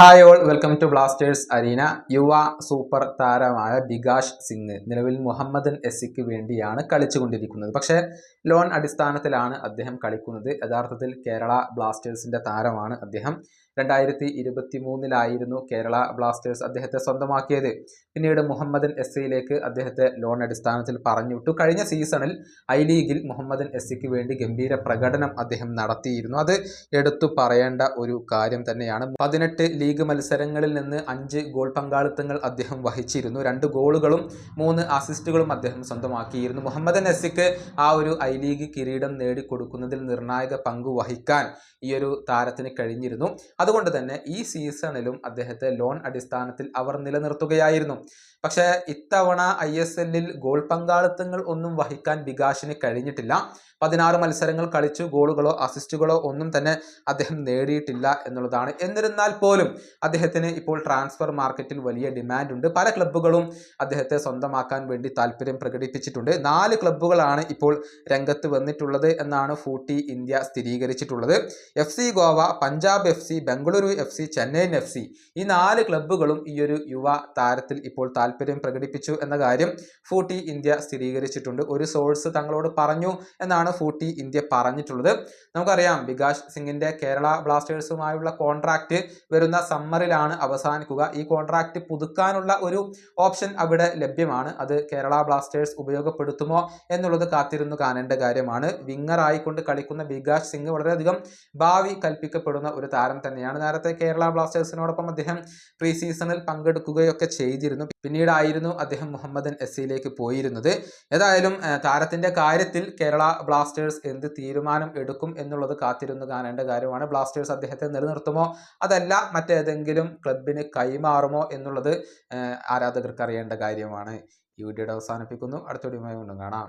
Hi all welcome to Blasters arena യുവ super താരമായ ബികാഷ് സിംഗ് നിലവിൽ മുഹമ്മദൻ എസ്സിക്ക് വേണ്ടിയാണ് കളിച്ചുകൊണ്ടിരിക്കുന്നത്. പക്ഷേ ലോൺ അടിസ്ഥാനത്തിലാണ് അദ്ദേഹം കളിക്കുന്നത്. യഥാർത്ഥത്തിൽ കേരള ബ്ലാസ്റ്റേഴ്സിന്റെ താരമാണ് അദ്ദേഹം. രണ്ടായിരത്തി ഇരുപത്തി മൂന്നിലായിരുന്നു കേരള ബ്ലാസ്റ്റേഴ്സ് അദ്ദേഹത്തെ സ്വന്തമാക്കിയത്. പിന്നീട് മുഹമ്മദൻ എസ് സിയിലേക്ക് അദ്ദേഹത്തെ ലോൺ അടിസ്ഥാനത്തിൽ പറഞ്ഞു വിട്ടു കഴിഞ്ഞ സീസണിൽ ഐ ലീഗിൽ മുഹമ്മദൻ എസ് സിക്ക് വേണ്ടി ഗംഭീര പ്രകടനം അദ്ദേഹം നടത്തിയിരുന്നു. അത് എടുത്തു പറയേണ്ട ഒരു കാര്യം തന്നെയാണ്. പതിനെട്ട് ലീഗ് മത്സരങ്ങളിൽ നിന്ന് അഞ്ച് ഗോൾ പങ്കാളിത്തങ്ങൾ അദ്ദേഹം വഹിച്ചിരുന്നു. രണ്ട് ഗോളുകളും മൂന്ന് അസിസ്റ്റുകളും അദ്ദേഹം സ്വന്തമാക്കിയിരുന്നു. മുഹമ്മദ് നസിക്ക് ആ ഒരു ഐ ലീഗ് കിരീടം നേടിക്കൊടുക്കുന്നതിൽ നിർണായക പങ്ക് വഹിക്കാൻ ഈ ഒരു താരത്തിന് കഴിഞ്ഞിരുന്നു. അതുകൊണ്ട് തന്നെ ഈ സീസണിലും അദ്ദേഹത്തെ ലോൺ അടിസ്ഥാനത്തിൽ അവർ നിലനിർത്തുകയായിരുന്നു. പക്ഷേ ഇത്തവണ ഐ എസ് എല്ലിൽ ഗോൾ പങ്കാളിത്തങ്ങൾ ഒന്നും വഹിക്കാൻ ബികാഷിന് കഴിഞ്ഞിട്ടില്ല. പതിനാറ് മത്സരങ്ങൾ കളിച്ചു ഗോളുകളോ അസിസ്റ്റുകളോ ഒന്നും തന്നെ അദ്ദേഹം നേടിയിട്ടില്ല എന്നുള്ളതാണ്. എന്നിരുന്നാൽ പോലും അദ്ദേഹത്തിന് ഇപ്പോൾ ട്രാൻസ്ഫർ മാർക്കറ്റിൽ വലിയ ഡിമാൻഡ് ഉണ്ട്. പല ക്ലബ്ബുകളും അദ്ദേഹത്തെ സ്വന്തമാക്കാൻ വേണ്ടി താല്പര്യം പ്രകടിപ്പിച്ചിട്ടുണ്ട്. നാല് ക്ലബ്ബുകളാണ് ഇപ്പോൾ രംഗത്ത് വന്നിട്ടുള്ളത് എന്നാണ് Footy India സ്ഥിരീകരിച്ചിട്ടുള്ളത്. F C Goa Punjab F C Bengaluru F C Chennaiyin F C ഈ നാല് ക്ലബ്ബുകളും ഈ ഒരു യുവ താരത്തിൽ ഇപ്പോൾ താല്പര്യം പ്രകടിപ്പിച്ചു എന്ന കാര്യം ഫൂട്ടി ഇന്ത്യ സ്ഥിരീകരിച്ചിട്ടുണ്ട്. ഒരു സോഴ്സ് തങ്ങളോട് പറഞ്ഞു എന്നാണ് ഫൂട്ടി ഇന്ത്യ പറഞ്ഞിട്ടുള്ളത്. നമുക്കറിയാം വികാസ് സിംഗിന്റെ കേരള ബ്ലാസ്റ്റേഴ്സുമായുള്ള കോൺട്രാക്റ്റ് വരുന്ന സമ്മറിലാണ് അവസാനിക്കുക. ഈ കോൺട്രാക്റ്റ് പുതുക്കാനുള്ള ഒരു ഓപ്ഷൻ അവിടെ ലഭ്യമാണ്. അത് കേരള ബ്ലാസ്റ്റേഴ്സ് ഉപയോഗപ്പെടുത്തുമോ എന്നുള്ളത് കാത്തിരുന്നു കാണേണ്ട കാര്യമാണ്. വിങ്ങർ ആയിക്കൊണ്ട് കളിക്കുന്ന വികാസ് സിംഗ് വളരെയധികം ഭാവി കൽപ്പിക്കപ്പെടുന്ന ഒരു താരം തന്നെയാണ്. നേരത്തെ കേരള ബ്ലാസ്റ്റേഴ്സിനോടൊപ്പം അദ്ദേഹം പ്രീ സീസണിൽ പങ്കെടുക്കുകയൊക്കെ ചെയ്തിരുന്നു. പിന്നീടായിരുന്നു അദ്ദേഹം മുഹമ്മദൻ എസ് സിയിലേക്ക് പോയിരുന്നത്. ഏതായാലും താരത്തിന്റെ കാര്യത്തിൽ കേരള ബ്ലാസ്റ്റേഴ്സ് എന്ത് തീരുമാനം എടുക്കും എന്നുള്ളത് കാത്തിരുന്നു കാണേണ്ട കാര്യമാണ്. ബ്ലാസ്റ്റേഴ്സ് അദ്ദേഹത്തെ നിലനിർത്തുമോ? അതല്ല മറ്റേതെങ്കിലും ക്ലബിന് കൈമാറുമോ എന്നുള്ളത് ആരാധകർക്ക് അറിയേണ്ട കാര്യമാണ്. ഈ വീഡിയോയുടെ അവസാനിപ്പിക്കുന്നു. അടുത്ത വീഡിയോ വീണ്ടും കാണാം.